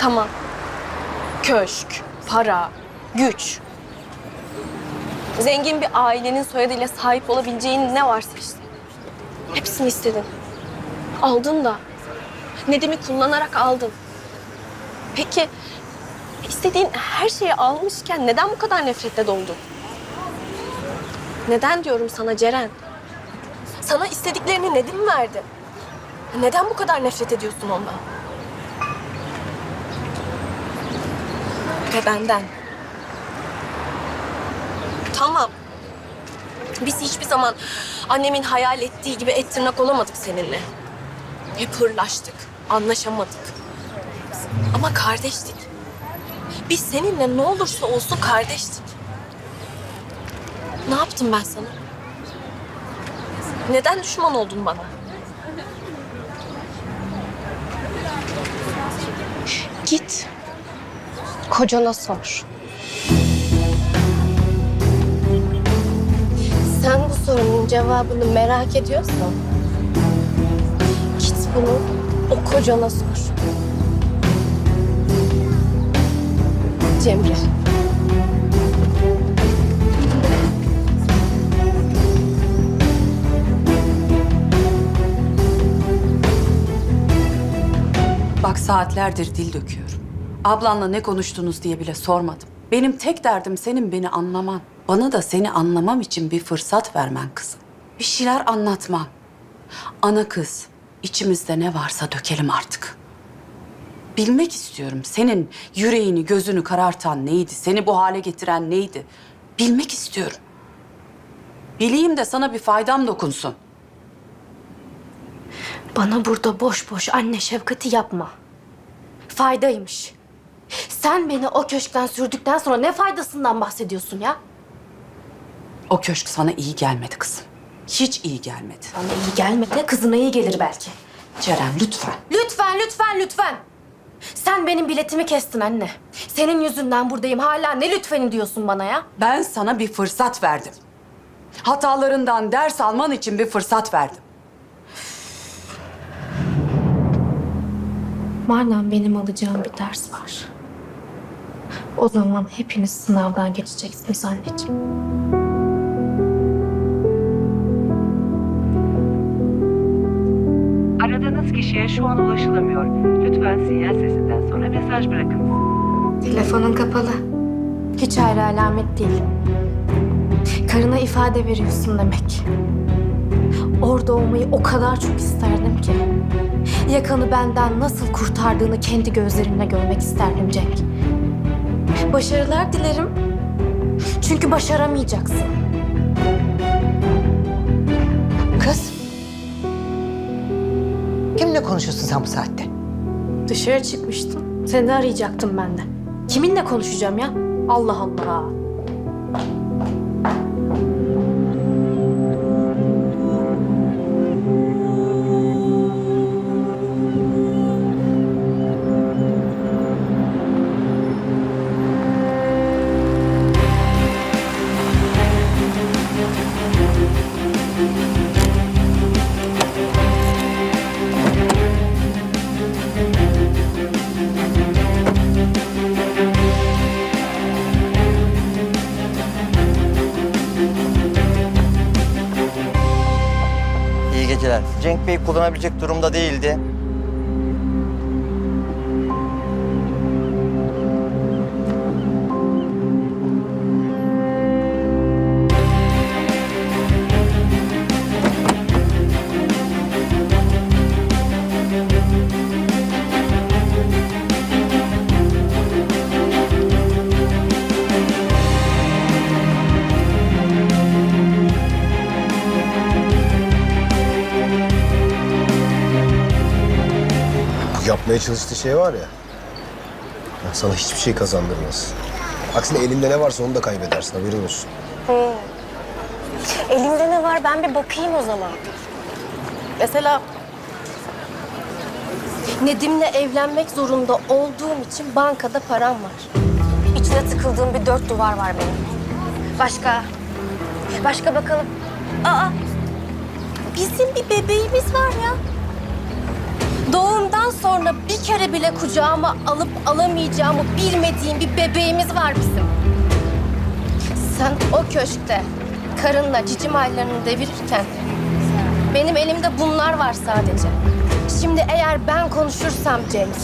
Tamam. Köşk, para, güç. Zengin bir ailenin soyadıyla sahip olabileceğin ne varsa işte. Hepsini istedin. Aldın da. Nedim'i kullanarak aldın. Peki istediğin her şeyi almışken neden bu kadar nefretle doldun? Neden diyorum sana Ceren? Sana istediklerini Nedim verdi. Neden bu kadar nefret ediyorsun ondan? Ve benden. Tamam. Biz hiçbir zaman annemin hayal ettiği gibi et tırnak olamadık seninle. Hep hırlaştık, anlaşamadık. Ama kardeştik. Biz seninle ne olursa olsun kardeştik. Ne yaptım ben sana? Neden düşman oldun bana? Git. Kocana sor. Sen bu sorunun cevabını merak ediyorsan git bunu o kocana sor. Cemre. Bak saatlerdir dil döküyorum. Ablanla ne konuştunuz diye bile sormadım. Benim tek derdim senin beni anlaman. Bana da seni anlamam için bir fırsat vermen kızım. Bir şeyler anlatman. Ana kız, içimizde ne varsa dökelim artık. Bilmek istiyorum senin yüreğini, gözünü karartan neydi? Seni bu hale getiren neydi? Bilmek istiyorum. Bileyim de sana bir faydam dokunsun. Bana burada boş boş anne şefkati yapma. Faydaymış. Sen beni o köşkten sürdükten sonra ne faydasından bahsediyorsun ya? O köşk sana iyi gelmedi kızım. Hiç iyi gelmedi. Bana iyi gelmedi, kızına iyi gelir belki. Ceren lütfen. Lütfen, lütfen, lütfen. Sen benim biletimi kestin anne. Senin yüzünden buradayım. Hala ne lütfeni diyorsun bana ya? Ben sana bir fırsat verdim. Hatalarından ders alman için bir fırsat verdim. Madem benim alacağım bir ders var. O zaman hepiniz sınavdan geçeceksiniz anneciğim. Aradığınız kişiye şu an ulaşılamıyor. Lütfen sinyal sesinden sonra mesaj bırakınız. Telefonun kapalı. Hiç ayrı alamet değil. Karına ifade veriyorsun demek. Orada olmayı o kadar çok isterdim ki. Yakanı benden nasıl kurtardığını kendi gözlerimle görmek isterdim Cenk. Başarılar dilerim. Çünkü başaramayacaksın. Kız. Kimle konuşuyorsun sen bu saatte? Dışarı çıkmıştım. Seni arayacaktım ben de. Kiminle konuşacağım ya? Allah Allah. Geceler. Cenk Bey kullanabilecek durumda değildi. Çalıştığı şey var ya. ya sana hiçbir şey kazandırmaz. Aksine elinde ne varsa onu da kaybedersin haberin olsun. Elimde ne var ben bir bakayım o zaman. Mesela Nedim'le evlenmek zorunda olduğum için bankada param var. İçine tıkıldığım bir dört duvar var benim. Başka? Başka bakalım. Aa, bizim bir bebeğimiz var ya. Doğumdan sonra bir kere bile kucağıma alıp alamayacağımı bilmediğim bir bebeğimiz var bizim. Sen o köşkte karınla cicim aylarını devirirken benim elimde bunlar var sadece. Şimdi eğer ben konuşursam Cenk,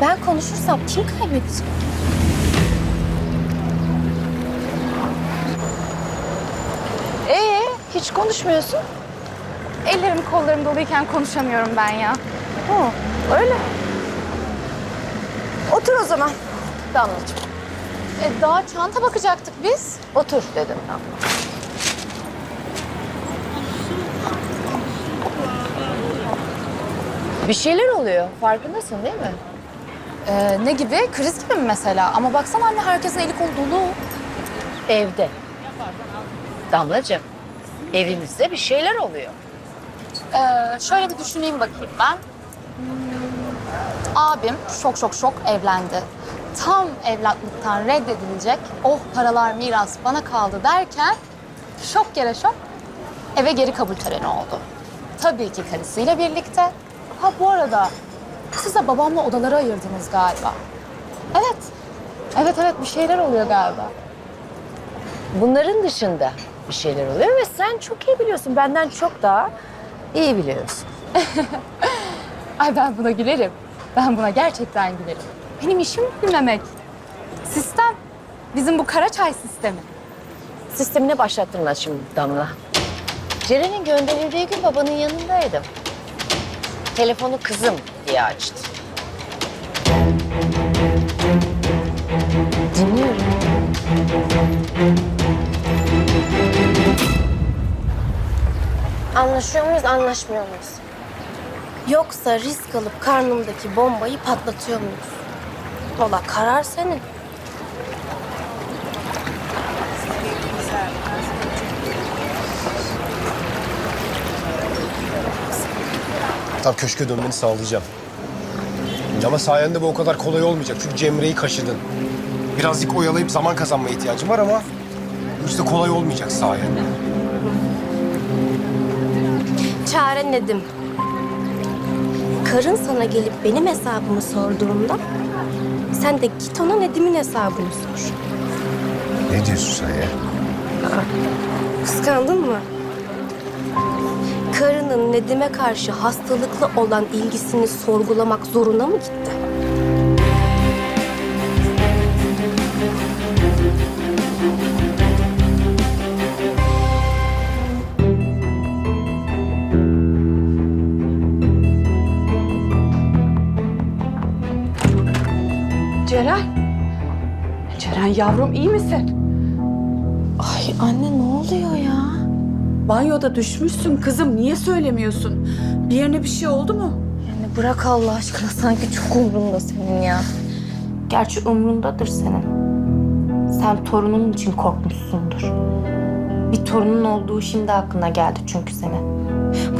ben konuşursam kim kaybedecek? Ee, hiç konuşmuyorsun. Ellerim kollarım doluyken konuşamıyorum ben ya. Öyle. Otur o zaman Damlacığım. E, daha çanta bakacaktık biz. Otur dedim Damla. Bir şeyler oluyor. Farkındasın değil mi? Ee, ne gibi? Kriz gibi mi mesela? Ama baksana anne herkesin eli kolu dolu. Evde. Damlacığım, evimizde bir şeyler oluyor. Ee, şöyle bir düşüneyim bakayım ben. Hmm, abim şok şok şok evlendi. Tam evlatlıktan reddedilecek. Oh paralar miras bana kaldı derken şok yere şok eve geri kabul töreni oldu. Tabii ki karısıyla birlikte. Ha bu arada siz de babamla odaları ayırdınız galiba. Evet. Evet evet bir şeyler oluyor galiba. Bunların dışında bir şeyler oluyor ve sen çok iyi biliyorsun. Benden çok daha iyi biliyorsun. Ay ben buna gülerim. Ben buna gerçekten gülerim. Benim işim bilmemek. Sistem. Bizim bu Karaçay sistemi. Sistemine başlattırmaz şimdi Damla. Ceren'in gönderildiği gün babanın yanındaydım. Telefonu kızım diye açtı. Dinliyorum. Anlaşıyor muyuz, anlaşmıyor muyuz? Yoksa risk alıp karnımdaki bombayı patlatıyor muyuz? Valla karar senin. Tam köşke dönmeni sağlayacağım. Ama sayende bu o kadar kolay olmayacak. Çünkü Cemre'yi kaşıdın. Birazcık oyalayıp zaman kazanmaya ihtiyacım var ama... ...işte kolay olmayacak sayende. Çare Nedim. Karın sana gelip benim hesabımı sorduğunda... ...sen de git ona Nedim'in hesabını sor. Ne diyorsun sen ya? Kıskandın mı? Karının Nedim'e karşı hastalıklı olan ilgisini sorgulamak zoruna mı gitti? Yavrum iyi misin? Ay anne ne oluyor ya? Banyoda düşmüşsün kızım. Niye söylemiyorsun? Bir yerine bir şey oldu mu? Yani bırak Allah aşkına sanki çok umrunda senin ya. Gerçi umrundadır senin. Sen torunun için korkmuşsundur. Bir torunun olduğu şimdi aklına geldi çünkü senin.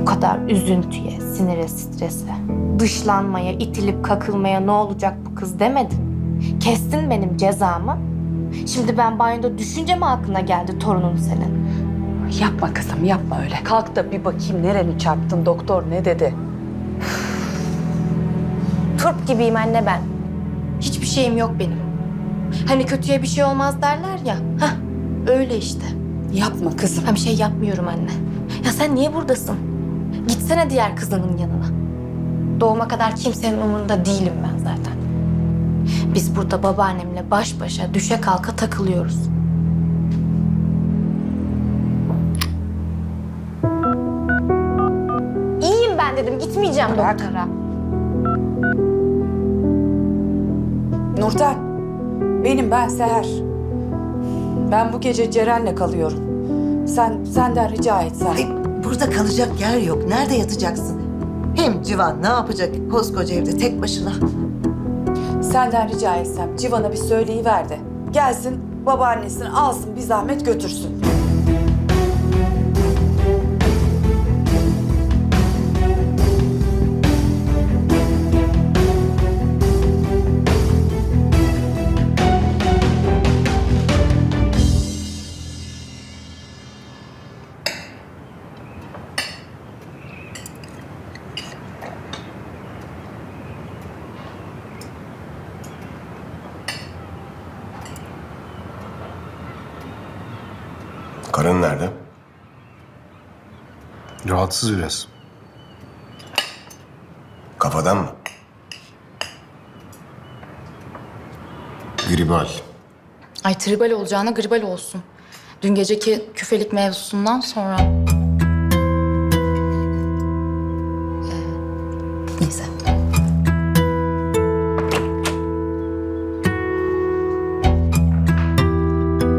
Bu kadar üzüntüye, sinire, strese, dışlanmaya, itilip kakılmaya ne olacak bu kız demedin. Kestin benim cezamı. Şimdi ben banyoda düşünce mi aklına geldi torunun senin? Yapma kızım yapma öyle. Kalk da bir bakayım nereni çarptın doktor ne dedi? Turp gibiyim anne ben. Hiçbir şeyim yok benim. Hani kötüye bir şey olmaz derler ya. Hah öyle işte. Yapma kızım. Ben bir şey yapmıyorum anne. Ya sen niye buradasın? Gitsene diğer kızının yanına. Doğuma kadar kimsenin umurunda değilim ben zaten. Biz burada babaannemle baş başa düşe kalka takılıyoruz. İyiyim ben dedim. Gitmeyeceğim Bırak. doktora. Nurten, benim ben Seher. Ben bu gece Ceren'le kalıyorum. Sen senden rica etsem. Ay, burada kalacak yer yok. Nerede yatacaksın? Hem Civan ne yapacak koskoca evde tek başına? Senden rica etsem Civan'a bir söyleyiver de. Gelsin babaannesini alsın bir zahmet götürsün. Rahatsız biraz. Kafadan mı? Gribal. Ay tribal olacağına gribal olsun. Dün geceki küfelik mevzusundan sonra... Ee, neyse.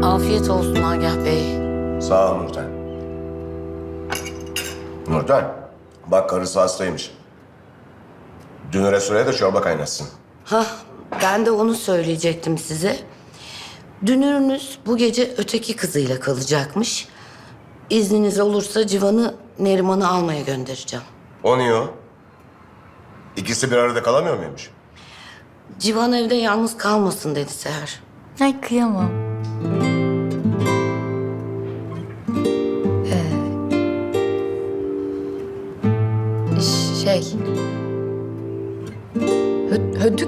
Afiyet olsun Agah Bey. Sağ ol Nurten. Nurten, bak karısı hastaymış. Dünüre süreye de çorba kaynatsın. Hah, ben de onu söyleyecektim size. Dünürünüz bu gece öteki kızıyla kalacakmış. İzniniz olursa Civan'ı Neriman'ı almaya göndereceğim. O niye o? İkisi bir arada kalamıyor muymuş? Civan evde yalnız kalmasın dedi Seher. Ay kıyamam.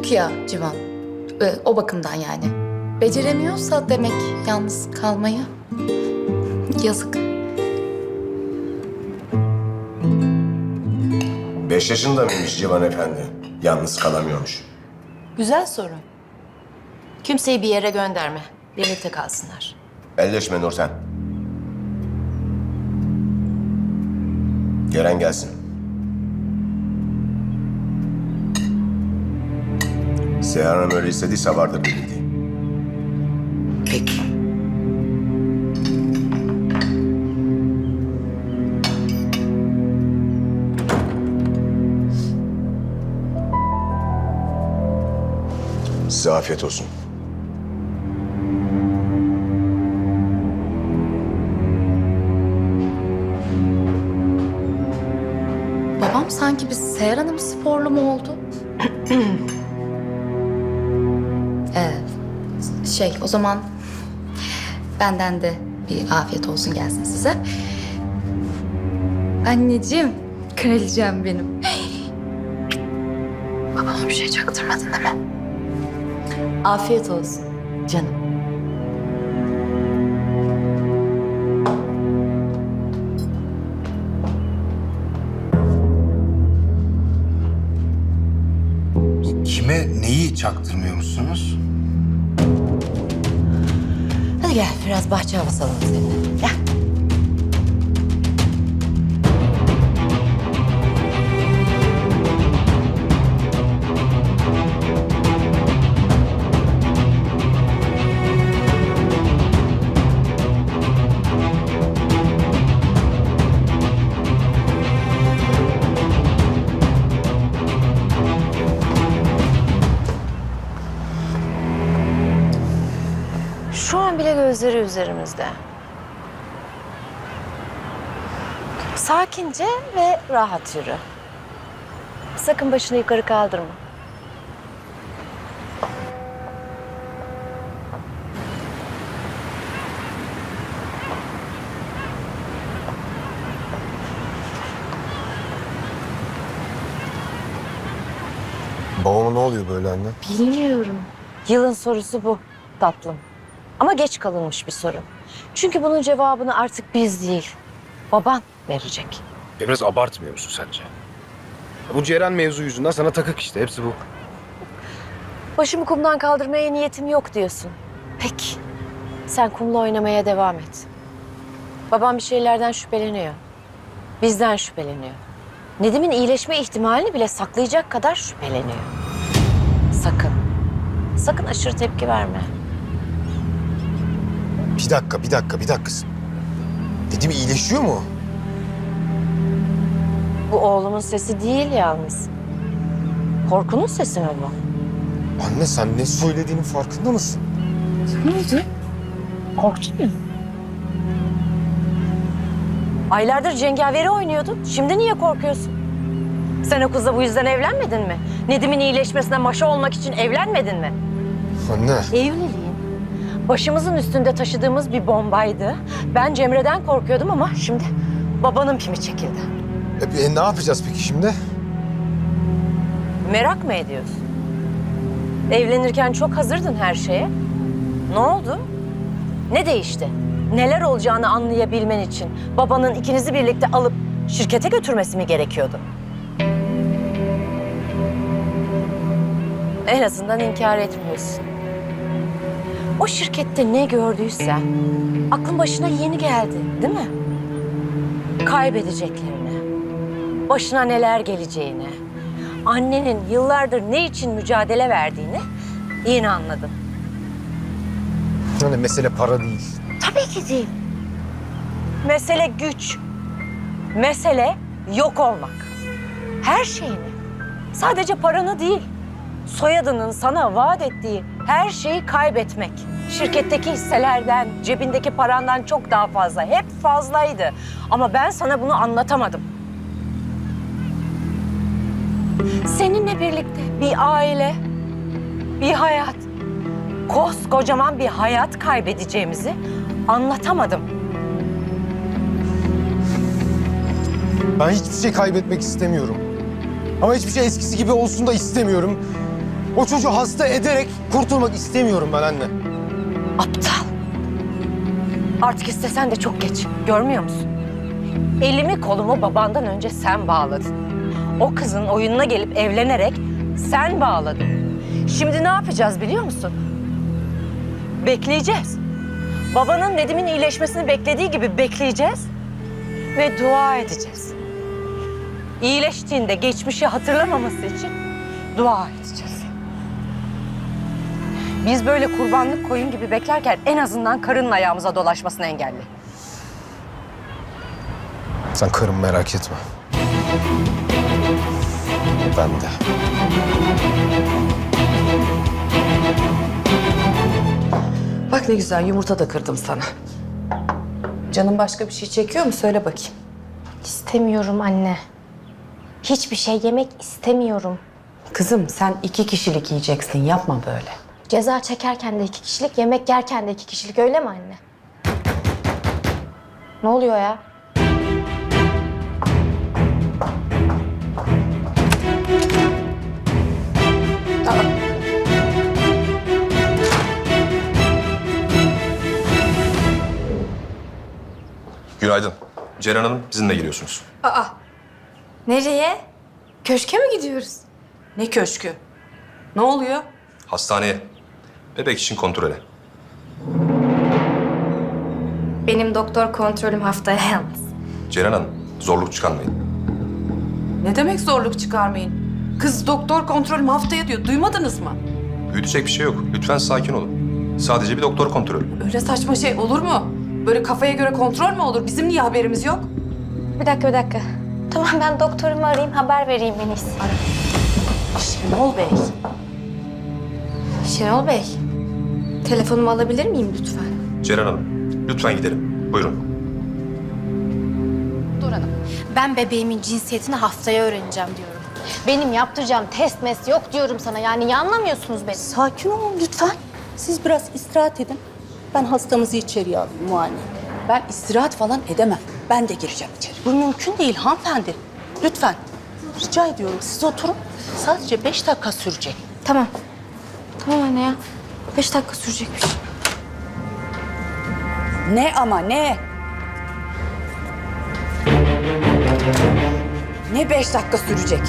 Hödük ya Civan. Ee, o bakımdan yani. Beceremiyorsa demek yalnız kalmayı. Yazık. Beş yaşında mıymış Civan Efendi? Yalnız kalamıyormuş. Güzel soru. Kimseyi bir yere gönderme. Birlikte kalsınlar. Elleşme Nurten. Gelen gelsin. Seher Hanım öyle istediyse vardır bir bildiği. Peki. Size afiyet olsun. Babam sanki bir Seher Hanım sporlu mu oldu? evet. Şey o zaman benden de bir afiyet olsun gelsin size. Anneciğim, kraliçem benim. Babama bir şey çaktırmadın değil mi? Afiyet olsun canım. Kime neyi çaktırmıyormuşsunuz? Hadi gel biraz bahçe havası alalım seninle. Gözleri üzerimizde. Sakince ve rahat yürü. Sakın başını yukarı kaldırma. Babama ne oluyor böyle anne? Bilmiyorum. Yılın sorusu bu tatlım. Ama geç kalınmış bir soru. Çünkü bunun cevabını artık biz değil, baban verecek. Biraz abartmıyor musun sence? Bu Ceren mevzu yüzünden sana takık işte. Hepsi bu. Başımı kumdan kaldırmaya niyetim yok diyorsun. Peki. Sen kumla oynamaya devam et. Babam bir şeylerden şüpheleniyor. Bizden şüpheleniyor. Nedim'in iyileşme ihtimalini bile saklayacak kadar şüpheleniyor. Sakın. Sakın aşırı tepki verme. Bir dakika, bir dakika, bir dakika. Dedim iyileşiyor mu? Bu oğlumun sesi değil yalnız. Korkunun sesi mi bu? Anne sen ne söylediğinin farkında mısın? Korktun mu? Aylardır cengaveri oynuyordun. Şimdi niye korkuyorsun? Sen o kızla bu yüzden evlenmedin mi? Nedim'in iyileşmesine maşa olmak için evlenmedin mi? Anne. Evliliğin başımızın üstünde taşıdığımız bir bombaydı. Ben Cemre'den korkuyordum ama şimdi babanın pimi çekildi. E, e, ne yapacağız peki şimdi? Merak mı ediyorsun? Evlenirken çok hazırdın her şeye. Ne oldu? Ne değişti? neler olacağını anlayabilmen için babanın ikinizi birlikte alıp şirkete götürmesi mi gerekiyordu? En azından inkar etmiyorsun. O şirkette ne gördüysen aklın başına yeni geldi, değil mi? Kaybedeceklerini, başına neler geleceğini, annenin yıllardır ne için mücadele verdiğini yeni anladın. Hani mesele para değil. Tabii ki değil. Mesele güç. Mesele yok olmak. Her şeyini. Sadece paranı değil. Soyadının sana vaat ettiği her şeyi kaybetmek. Şirketteki hisselerden, cebindeki parandan çok daha fazla. Hep fazlaydı. Ama ben sana bunu anlatamadım. Seninle birlikte bir aile, bir hayat, koskocaman bir hayat kaybedeceğimizi anlatamadım. Ben hiçbir şey kaybetmek istemiyorum. Ama hiçbir şey eskisi gibi olsun da istemiyorum. O çocuğu hasta ederek kurtulmak istemiyorum ben anne. Aptal. Artık istesen de çok geç. Görmüyor musun? Elimi kolumu babandan önce sen bağladın. O kızın oyununa gelip evlenerek sen bağladın. Şimdi ne yapacağız biliyor musun? Bekleyeceğiz. Babanın Nedim'in iyileşmesini beklediği gibi bekleyeceğiz ve dua edeceğiz. İyileştiğinde geçmişi hatırlamaması için dua edeceğiz. Biz böyle kurbanlık koyun gibi beklerken en azından karının ayağımıza dolaşmasını engelle. Sen karım merak etme. Ben de. Bak ne güzel yumurta da kırdım sana. Canın başka bir şey çekiyor mu? Söyle bakayım. İstemiyorum anne. Hiçbir şey yemek istemiyorum. Kızım sen iki kişilik yiyeceksin. Yapma böyle. Ceza çekerken de iki kişilik, yemek yerken de iki kişilik öyle mi anne? Ne oluyor ya? Günaydın. Ceren Hanım bizimle geliyorsunuz. Nereye? Köşke mi gidiyoruz? Ne köşkü? Ne oluyor? Hastaneye. Bebek için kontrole. Benim doktor kontrolüm haftaya yalnız. Ceren Hanım zorluk çıkarmayın. Ne demek zorluk çıkarmayın? Kız doktor kontrolüm haftaya diyor. Duymadınız mı? Büyütecek bir şey yok. Lütfen sakin olun. Sadece bir doktor kontrolü. Öyle saçma şey olur mu? Böyle kafaya göre kontrol mü olur? Bizim niye haberimiz yok? Bir dakika, bir dakika. Tamam ben doktorumu arayayım, haber vereyim en iyisi. Şenol Bey. Şenol Bey, telefonumu alabilir miyim lütfen? Ceren Hanım lütfen gidelim. Buyurun. Ben bebeğimin cinsiyetini haftaya öğreneceğim diyorum. Benim yaptıracağım test mes yok diyorum sana. Yani niye anlamıyorsunuz beni? Sakin olun lütfen. Siz biraz istirahat edin. Ben hastamızı içeriye alayım muayene. Ben istirahat falan edemem. Ben de gireceğim içeri. Bu mümkün değil hanımefendi. Lütfen. Rica ediyorum siz oturun. Sadece beş dakika sürecek. Tamam. Tamam anne ya. Beş dakika sürecekmiş. Ne ama ne? Ne beş dakika sürecek?